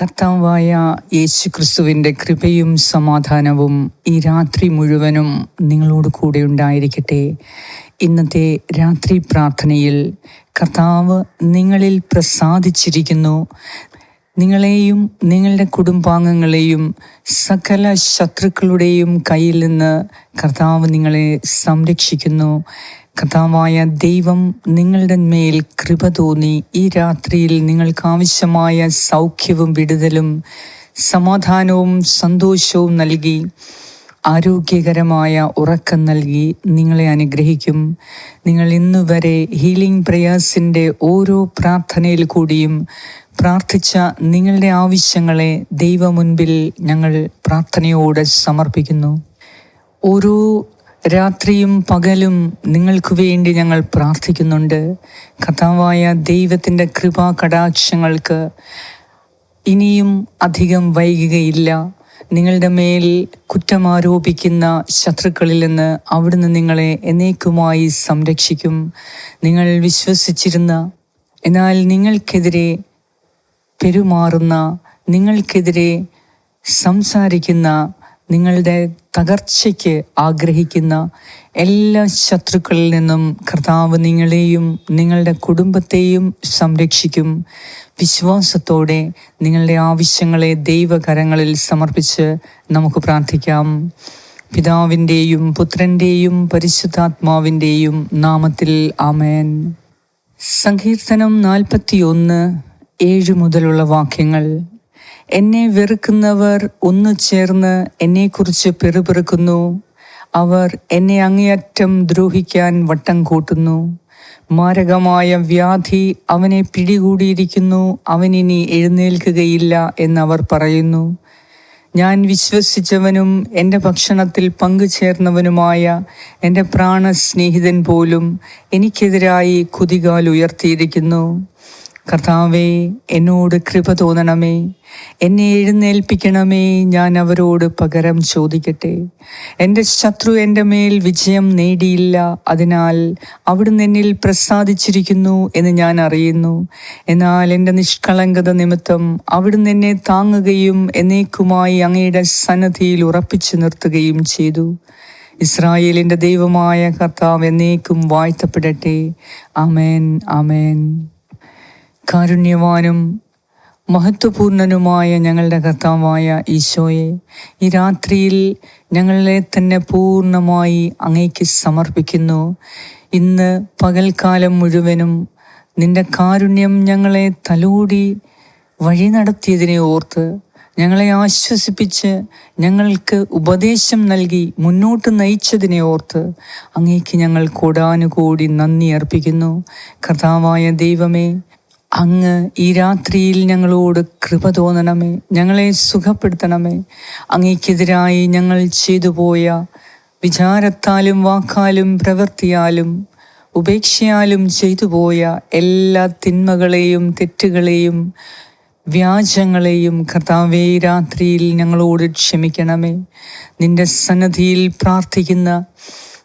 കർത്താവായ യേശു ക്രിസ്തുവിന്റെ കൃപയും സമാധാനവും ഈ രാത്രി മുഴുവനും നിങ്ങളോട് കൂടെ ഉണ്ടായിരിക്കട്ടെ. ഇന്നത്തെ രാത്രി പ്രാർത്ഥനയിൽ കർത്താവ് നിങ്ങളിൽ പ്രസാദിച്ചിരിക്കുന്നു. നിങ്ങളെയും നിങ്ങളുടെ കുടുംബാംഗങ്ങളെയും സകല ശത്രുക്കളുടെയും കയ്യിൽ നിന്ന് കർത്താവ് നിങ്ങളെ സംരക്ഷിക്കുന്നു. കർത്താവായ ദൈവം നിങ്ങളുടെ മേൽ കൃപ തോന്നി. ഈ രാത്രിയിൽ നിങ്ങൾക്ക് ആവശ്യമായ സൗഖ്യവും വിടുതലും സമാധാനവും സന്തോഷവും നൽകി ആരോഗ്യകരമായ ഉറക്കം നൽകി നിങ്ങളെ അനുഗ്രഹിക്കും. നിങ്ങൾ ഇന്നുവരെ ഹീലിംഗ് പ്രയാസിന്റെ ഓരോ പ്രാർത്ഥനയിൽ കൂടിയും പ്രാർത്ഥിച്ച നിങ്ങളുടെ ആവശ്യങ്ങളെ ദൈവമുൻപിൽ ഞങ്ങൾ പ്രാർത്ഥനയോടെ സമർപ്പിക്കുന്നു. ഓരോ രാത്രിയും പകലും നിങ്ങൾക്ക് വേണ്ടി ഞങ്ങൾ പ്രാർത്ഥിക്കുന്നുണ്ട്. കഥാവായ ദൈവത്തിന്റെ കൃപാ കടാക്ഷങ്ങൾക്ക് ഇനിയും അധികം വൈകുകയില്ല. നിങ്ങളുടെ മേൽ കുറ്റമാരോപിക്കുന്ന ശത്രുക്കളിൽ നിന്ന് അവിടുന്ന് നിങ്ങളെ എന്നേക്കുമായി സംരക്ഷിക്കും. നിങ്ങൾ വിശ്വസിച്ചിരുന്ന എന്നാൽ നിങ്ങൾക്കെതിരെ പെരുമാറുന്ന നിങ്ങൾക്കെതിരെ സംസാരിക്കുന്ന നിങ്ങളുടെ തകർച്ചയ്ക്ക് ആഗ്രഹിക്കുന്ന എല്ലാ ശത്രുക്കളിൽ നിന്നും കർത്താവ് നിങ്ങളെയും നിങ്ങളുടെ കുടുംബത്തെയും സംരക്ഷിക്കും. വിശ്വാസത്തോടെ നിങ്ങളുടെ ആവശ്യങ്ങളെ ദൈവകരങ്ങളിൽ സമർപ്പിച്ച് നമുക്ക് പ്രാർത്ഥിക്കാം. പിതാവിന്റെയും പുത്രന്റെയും പരിശുദ്ധാത്മാവിന്റെയും നാമത്തിൽ ആമേൻ. സങ്കീർത്തനം നാൽപ്പത്തിയൊന്ന്. ഏഴ് മുതലുള്ള വാക്യങ്ങൾ. എന്നെ വെറുക്കുന്നവർ ഒന്നു ചേർന്ന് എന്നെക്കുറിച്ച് പെറുപെറുക്കുന്നു. അവർ എന്നെ അങ്ങേയറ്റം ദ്രോഹിക്കാൻ വട്ടം കൂട്ടുന്നു. മാരകമായ വ്യാധി അവനെ പിടികൂടിയിരിക്കുന്നു. അവനിനി എഴുന്നേൽക്കുകയില്ല എന്നവർ പറയുന്നു. ഞാൻ വിശ്വസിച്ചവനും എന്റെ ഭക്ഷണത്തിൽ പങ്കുചേർന്നവനുമായ എന്റെ പ്രാണസ്നേഹിതൻ പോലും എനിക്കെതിരായി കുതികാൽ ഉയർത്തിയിരിക്കുന്നു കർത്താവേ എന്നോട് കൃപ തോന്നണമേ. എന്നെ എഴുന്നേൽപ്പിക്കണമേ. ഞാൻ അവരോട് പകരം ചോദിക്കട്ടെ. എന്റെ ശത്രു എന്റെ മേൽ വിജയം നേടിയില്ല. അതിനാൽ അവിടുന്ന് എന്നിൽ പ്രസാദിച്ചിരിക്കുന്നു എന്ന് ഞാൻ അറിയുന്നു. എന്നാൽ എന്റെ നിഷ്കളങ്കത നിമിത്തം അവിടുന്ന് എന്നെ താങ്ങുകയും എന്നേക്കുമായി അങ്ങയുടെ സന്നദ്ധിയിൽ ഉറപ്പിച്ചു നിർത്തുകയും ചെയ്തു. ഇസ്രായേലിന്റെ ദൈവമായ കർത്താവ് എന്നേക്കും വാഴ്ത്തപ്പെടട്ടെ. അമേൻ ആമേൻ. കാരുണ്യവാനും മഹത്വപൂർണനുമായ ഞങ്ങളുടെ കർത്താവായ ഈശോയെ ഈ രാത്രിയിൽ ഞങ്ങളെ തന്നെ പൂർണമായി അങ്ങേക്ക് സമർപ്പിക്കുന്നു. ഇന്ന് പകൽക്കാലം മുഴുവനും നിന്റെ കാരുണ്യം ഞങ്ങളെ തലോടി വഴി നടത്തിയതിനെ ഓർത്ത് ഞങ്ങളെ ആശ്വസിപ്പിച്ച് ഞങ്ങൾക്ക് ഉപദേശം നൽകി മുന്നോട്ട് നയിച്ചതിനെ ഓർത്ത് അങ്ങേക്ക് ഞങ്ങൾ കൂടാനുകൂടി നന്ദി അർപ്പിക്കുന്നു. കർത്താവായ ദൈവമേ അങ്ങ് ഈ രാത്രിയിൽ ഞങ്ങളോട് കൃപ തോന്നണമേ ഞങ്ങളെ സുഖപ്പെടുത്തണമേ. അങ്ങേക്കെതിരായി ഞങ്ങൾ ചെയ്തു പോയ വിചാരത്താലും വാക്കാലും പ്രവൃത്തിയാലും ഉപേക്ഷയാലും ചെയ്തു പോയ എല്ലാ തിന്മകളെയും തെറ്റുകളെയും വ്യാജങ്ങളെയും കർത്താവേ രാത്രിയിൽ ഞങ്ങളോട് ക്ഷമിക്കണമേ. നിന്റെ സന്നദ്ധിയിൽ പ്രാർത്ഥിക്കുന്ന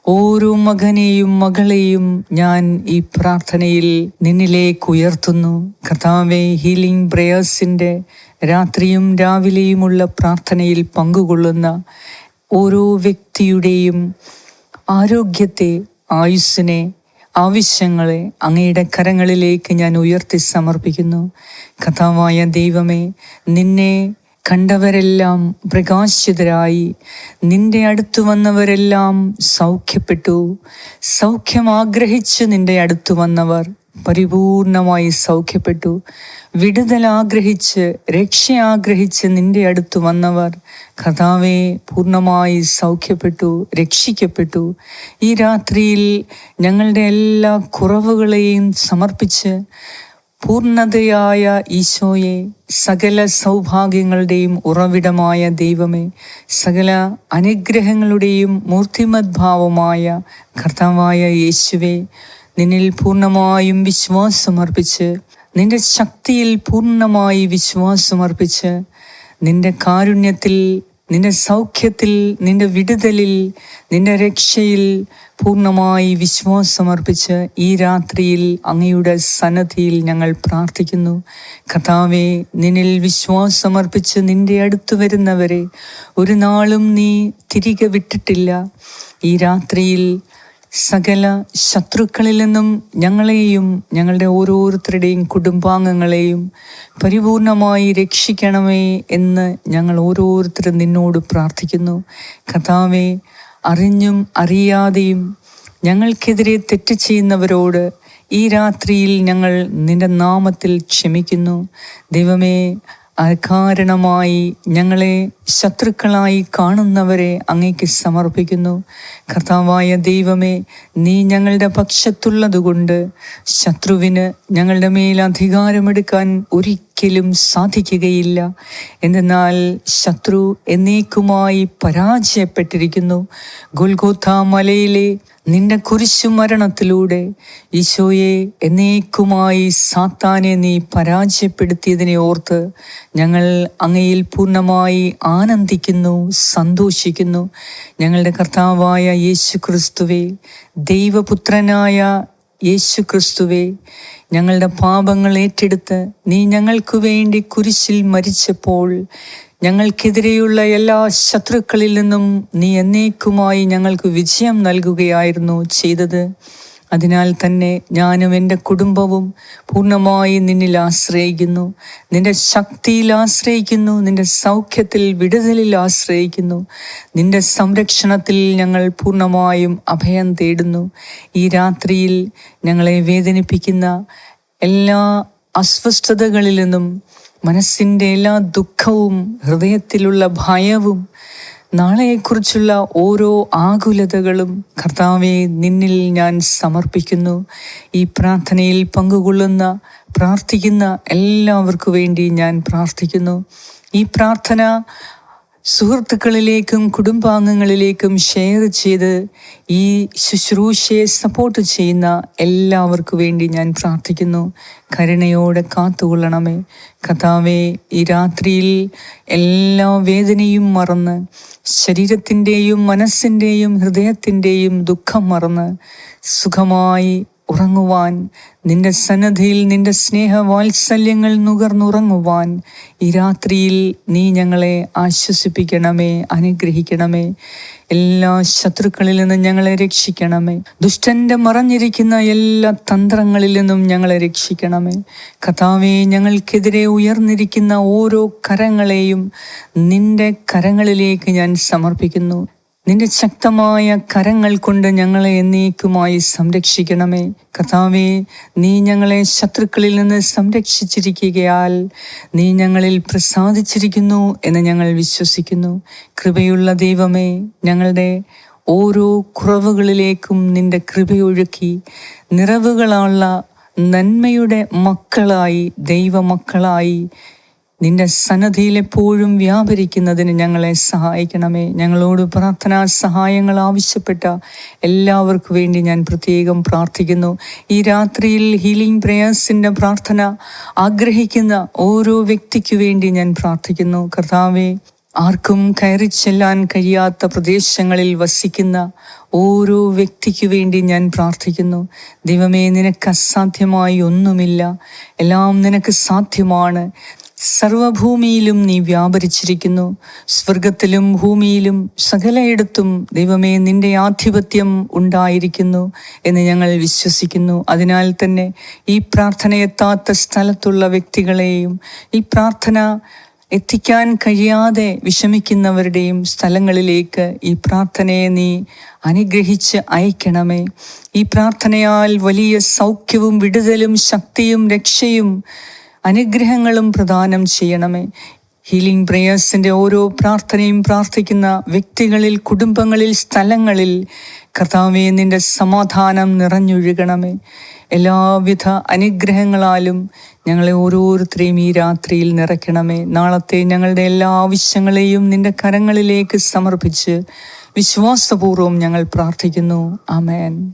ഓരോ മകനെയും മകളെയും ഞാൻ ഈ പ്രാർത്ഥനയിൽ നിന്നിലേക്ക് ഉയർത്തുന്നു. കർത്താവെ ഹീലിംഗ് പ്രേയേഴ്സിന്റെ രാത്രിയും രാവിലെയുമുള്ള പ്രാർത്ഥനയിൽ പങ്കുകൊള്ളുന്ന ഓരോ വ്യക്തിയുടെയും ആരോഗ്യത്തെ ആയുസ്സിനെ ആവശ്യങ്ങളെ അങ്ങയുടെ കരങ്ങളിലേക്ക് ഞാൻ ഉയർത്തി സമർപ്പിക്കുന്നു. കഥാവായ ദൈവമേ നിന്നെ കണ്ടവരെല്ലാം പ്രകാശിതരായി. നിന്റെ അടുത്തു വന്നവരെല്ലാം സൗഖ്യപ്പെട്ടു. സൗഖ്യം ആഗ്രഹിച്ച് നിന്റെ അടുത്തു വന്നവർ പരിപൂർണമായി സൗഖ്യപ്പെട്ടു. വിടുതൽ ആഗ്രഹിച്ച് രക്ഷ ആഗ്രഹിച്ച് നിന്റെ അടുത്ത് വന്നവർ കഥാവെ പൂർണമായി സൗഖ്യപ്പെട്ടു രക്ഷിക്കപ്പെട്ടു. ഈ രാത്രിയിൽ ഞങ്ങളുടെ എല്ലാ കുറവുകളെയും സമർപ്പിച്ച് പൂർണതയായ ഈശോയെ സകല സൗഭാഗ്യങ്ങളുടെയും ഉറവിടമായ ദൈവമേ സകല അനുഗ്രഹങ്ങളുടെയും മൂർത്തിമദ്ഭാവമായ കർത്താവായ യേശുവെ നിന്നിൽ പൂർണമായും വിശ്വാസമർപ്പിച്ച് നിന്റെ ശക്തിയിൽ പൂർണമായി വിശ്വാസമർപ്പിച്ച് നിന്റെ കാരുണ്യത്തിൽ നിന്റെ സൗഖ്യത്തിൽ നിന്റെ വിടുതലിൽ നിന്റെ രക്ഷയിൽ പൂർണമായി വിശ്വാസമർപ്പിച്ച് ഈ രാത്രിയിൽ അങ്ങയുടെ സന്നദ്ധിയിൽ ഞങ്ങൾ പ്രാർത്ഥിക്കുന്നു. കഥാവെ നിന്നിൽ വിശ്വാസമർപ്പിച്ച് നിന്റെ അടുത്ത് വരുന്നവരെ ഒരു നാളും നീ തിരികെ വിട്ടിട്ടില്ല. ഈ രാത്രിയിൽ സകല ശത്രുക്കളിൽ നിന്നും ഞങ്ങളെയും ഞങ്ങളുടെ ഓരോരുത്തരുടെയും കുടുംബാംഗങ്ങളെയും പരിപൂർണമായി രക്ഷിക്കണമേ എന്ന് ഞങ്ങൾ ഓരോരുത്തരും നിന്നോട് പ്രാർത്ഥിക്കുന്നു. കഥാവെ അറിഞ്ഞും അറിയാതെയും ഞങ്ങൾക്കെതിരെ തെറ്റ് ചെയ്യുന്നവരോട് ഈ രാത്രിയിൽ ഞങ്ങൾ നിന്റെ നാമത്തിൽ ക്ഷമിക്കുന്നു. ദൈവമേ അകാരണമായി ഞങ്ങളെ ശത്രുക്കളായി കാണുന്നവരെ അങ്ങേക്ക് സമർപ്പിക്കുന്നു. കർത്താവായ ദൈവമേ നീ ഞങ്ങളുടെ പക്ഷത്തുള്ളതുകൊണ്ട് ശത്രുവിന് ഞങ്ങളുടെ മേൽ അധികാരമെടുക്കാൻ ഒരിക്കലും സാധിക്കുകയില്ല. എന്നാൽ ശത്രു എന്നേക്കുമായി പരാജയപ്പെട്ടിരിക്കുന്നു. ഗുൽഗോത്ത മലയിലെ നിന്റെ കുരിശു മരണത്തിലൂടെ ഈശോയെ എന്നേക്കുമായി സാത്താനെ നീ പരാജയപ്പെടുത്തിയതിനെ ഓർത്ത് ഞങ്ങൾ അങ്ങയിൽ പൂർണമായി ആനന്ദിക്കുന്നു സന്തോഷിക്കുന്നു. ഞങ്ങളുടെ കർത്താവായ യേശു ക്രിസ്തുവെ ദൈവപുത്രനായ യേശു ക്രിസ്തുവെ ഞങ്ങളുടെ പാപങ്ങൾ ഏറ്റെടുത്ത് നീ ഞങ്ങൾക്ക് വേണ്ടി കുരിശിൽ മരിച്ചപ്പോൾ ഞങ്ങൾക്കെതിരെയുള്ള എല്ലാ ശത്രുക്കളിൽ നിന്നും നീ എന്നേക്കുമായി ഞങ്ങൾക്ക് വിജയം നൽകുകയായിരുന്നു ചെയ്തത്. അതിനാൽ തന്നെ ഞാനും എന്റെ കുടുംബവും പൂർണമായി നിന്നിൽ ആശ്രയിക്കുന്നു. നിന്റെ ശക്തിയിൽ ആശ്രയിക്കുന്നു. നിന്റെ സൗഖ്യത്തിൽ വിടുതലിൽ ആശ്രയിക്കുന്നു. നിന്റെ സംരക്ഷണത്തിൽ ഞങ്ങൾ പൂർണമായും അഭയം തേടുന്നു. ഈ രാത്രിയിൽ ഞങ്ങളെ വേദനിപ്പിക്കുന്ന എല്ലാ അസ്വസ്ഥതകളിൽ നിന്നും മനസ്സിന്റെ എല്ലാ ദുഃഖവും ഹൃദയത്തിലുള്ള ഭയവും നാളെക്കുറിച്ചുള്ള ഓരോ ആകുലതകളും കർത്താവെ നിന്നിൽ ഞാൻ സമർപ്പിക്കുന്നു. ഈ പ്രാർത്ഥനയിൽ പങ്കുകൊള്ളുന്ന പ്രാർത്ഥിക്കുന്ന എല്ലാവർക്കു വേണ്ടി ഞാൻ പ്രാർത്ഥിക്കുന്നു. ഈ പ്രാർത്ഥന സുഹൃത്തുക്കളിലേക്കും കുടുംബാംഗങ്ങളിലേക്കും ഷെയർ ചെയ്ത് ഈ ശുശ്രൂഷയെ സപ്പോർട്ട് ചെയ്യുന്ന എല്ലാവർക്കും വേണ്ടി ഞാൻ പ്രാർത്ഥിക്കുന്നു. കരുണയോടെ കാത്തുകൊള്ളണമേ. കഥാവെ ഈ രാത്രിയിൽ എല്ലാ വേദനയും മറന്ന് ശരീരത്തിന്റെയും മനസ്സിന്റെയും ഹൃദയത്തിന്റെയും ദുഃഖം മറന്ന് സുഖമായി ഉറങ്ങുവാൻ നിന്റെ സന്നദ്ധിയിൽ നിന്റെ സ്നേഹ വാത്സല്യങ്ങൾ നുകർന്നുറങ്ങുവാൻ ഈ രാത്രിയിൽ നീ ഞങ്ങളെ ആശ്വസിപ്പിക്കണമേ അനുഗ്രഹിക്കണമേ. എല്ലാ ശത്രുക്കളിൽ നിന്നും ഞങ്ങളെ രക്ഷിക്കണമേ. ദുഷ്ടന്റെ മറഞ്ഞിരിക്കുന്ന എല്ലാ തന്ത്രങ്ങളിൽ നിന്നും ഞങ്ങളെ രക്ഷിക്കണമേ. കഥാവെ ഞങ്ങൾക്കെതിരെ ഉയർന്നിരിക്കുന്ന ഓരോ കരങ്ങളെയും നിന്റെ കരങ്ങളിലേക്ക് ഞാൻ സമർപ്പിക്കുന്നു. നിന്റെ ശക്തമായ കരങ്ങൾ കൊണ്ട് ഞങ്ങളെ എന്നേക്കുമായി സംരക്ഷിക്കണമേ. കഥാവേ നീ ഞങ്ങളെ ശത്രുക്കളിൽ നിന്ന് സംരക്ഷിച്ചിരിക്കുകയാൽ നീ ഞങ്ങളിൽ പ്രസാദിച്ചിരിക്കുന്നു എന്ന് ഞങ്ങൾ വിശ്വസിക്കുന്നു. കൃപയുള്ള ദൈവമേ ഞങ്ങളുടെ ഓരോ കുറവുകളിലേക്കും നിന്റെ കൃപയൊഴുക്കി നിറവുകളുള്ള നന്മയുടെ മക്കളായി ദൈവമക്കളായി നിന്റെ സന്നദ്ധിയിൽ എപ്പോഴും വ്യാപരിക്കുന്നതിന് ഞങ്ങളെ സഹായിക്കണമേ. ഞങ്ങളോട് പ്രാർത്ഥനാ സഹായങ്ങൾ ആവശ്യപ്പെട്ട എല്ലാവർക്കു വേണ്ടി ഞാൻ പ്രത്യേകം പ്രാർത്ഥിക്കുന്നു. ഈ രാത്രിയിൽ ഹീലിംഗ് പ്രേയേഴ്സിന്റെ പ്രാർത്ഥന ആഗ്രഹിക്കുന്ന ഓരോ വ്യക്തിക്കു വേണ്ടി ഞാൻ പ്രാർത്ഥിക്കുന്നു. കർത്താവെ ആർക്കും കയറി ചെല്ലാൻ കഴിയാത്ത പ്രദേശങ്ങളിൽ വസിക്കുന്ന ഓരോ വ്യക്തിക്കു വേണ്ടി ഞാൻ പ്രാർത്ഥിക്കുന്നു. ദൈവമേ നിനക്ക് അസാധ്യമായി ഒന്നുമില്ല. എല്ലാം നിനക്ക് സാധ്യമാണ്. സർവഭൂമിയിലും നീ വ്യാപരിച്ചിരിക്കുന്നു. സ്വർഗത്തിലും ഭൂമിയിലും സകലയിടത്തും ദൈവമേ നിന്റെ ആധിപത്യം ഉണ്ടായിരിക്കുന്നു എന്ന് ഞങ്ങൾ വിശ്വസിക്കുന്നു. അതിനാൽ തന്നെ ഈ പ്രാർത്ഥന എത്താത്ത സ്ഥലത്തുള്ള വ്യക്തികളെയും ഈ പ്രാർത്ഥന എത്തിക്കാൻ കഴിയാതെ വിഷമിക്കുന്നവരുടെയും സ്ഥലങ്ങളിലേക്ക് ഈ പ്രാർത്ഥനയെ നീ അനുഗ്രഹിച്ച് അയക്കണമേ. ഈ പ്രാർത്ഥനയാൽ വലിയ സൗഖ്യവും വിടുതലും ശക്തിയും രക്ഷയും അനുഗ്രഹങ്ങളും പ്രദാനം ചെയ്യണമേ. ഹീലിംഗ് പ്രേയേഴ്സിന്റെ ഓരോ പ്രാർത്ഥനയും പ്രാർത്ഥിക്കുന്ന വ്യക്തികളിൽ കുടുംബങ്ങളിൽ സ്ഥലങ്ങളിൽ കർത്താവെ നിന്റെ സമാധാനം നിറഞ്ഞൊഴുകണമേ. എല്ലാവിധ അനുഗ്രഹങ്ങളാലും ഞങ്ങളെ ഓരോരുത്തരെയും ഈ രാത്രിയിൽ നിറയ്ക്കണമേ. നാളത്തെ ഞങ്ങളുടെ എല്ലാ ആവശ്യങ്ങളെയും നിന്റെ കരങ്ങളിലേക്ക് സമർപ്പിച്ച് വിശ്വാസപൂർവം ഞങ്ങൾ പ്രാർത്ഥിക്കുന്നു. ആമേൻ.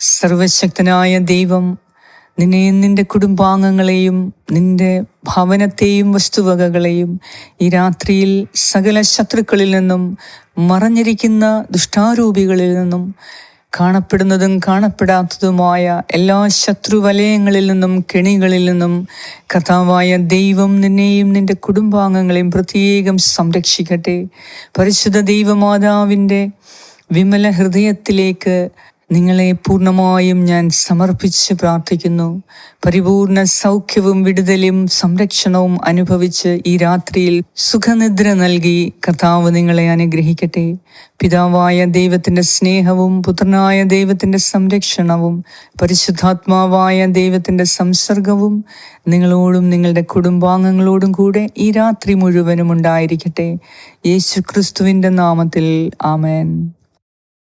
സർവശക്തനായ ദൈവം നിന്നെയും നിന്റെ കുടുംബാംഗങ്ങളെയും നിന്റെ ഭവനത്തെയും വസ്തുവകകളെയും ഈ രാത്രിയിൽ സകല ശത്രുക്കളിൽ നിന്നും മറഞ്ഞിരിക്കുന്ന ദുഷ്ടാരൂപികളിൽ നിന്നും കാണപ്പെടുന്നതും കാണപ്പെടാത്തതുമായ എല്ലാ ശത്രുവലയങ്ങളിൽ നിന്നും കെണികളിൽ നിന്നും കഥാവായ ദൈവം നിന്നെയും നിന്റെ കുടുംബാംഗങ്ങളെയും പ്രത്യേകം സംരക്ഷിക്കട്ടെ. പരിശുദ്ധ ദൈവമാതാവിന്റെ വിമല ഹൃദയത്തിലേക്ക് നിങ്ങളെ പൂർണമായും ഞാൻ സമർപ്പിച്ച് പ്രാർത്ഥിക്കുന്നു. പരിപൂർണ സൗഖ്യവും വിടുതലും സംരക്ഷണവും അനുഭവിച്ച് ഈ രാത്രിയിൽ സുഖനിദ്ര നൽകി കർത്താവ് നിങ്ങളെ അനുഗ്രഹിക്കട്ടെ. പിതാവായ ദൈവത്തിന്റെ സ്നേഹവും പുത്രനായ ദൈവത്തിന്റെ സംരക്ഷണവും പരിശുദ്ധാത്മാവായ ദൈവത്തിന്റെ സംസർഗവും നിങ്ങളോടും നിങ്ങളുടെ കുടുംബാംഗങ്ങളോടും കൂടെ ഈ രാത്രി മുഴുവനും ഉണ്ടായിരിക്കട്ടെ. യേശു നാമത്തിൽ ആമേൻ.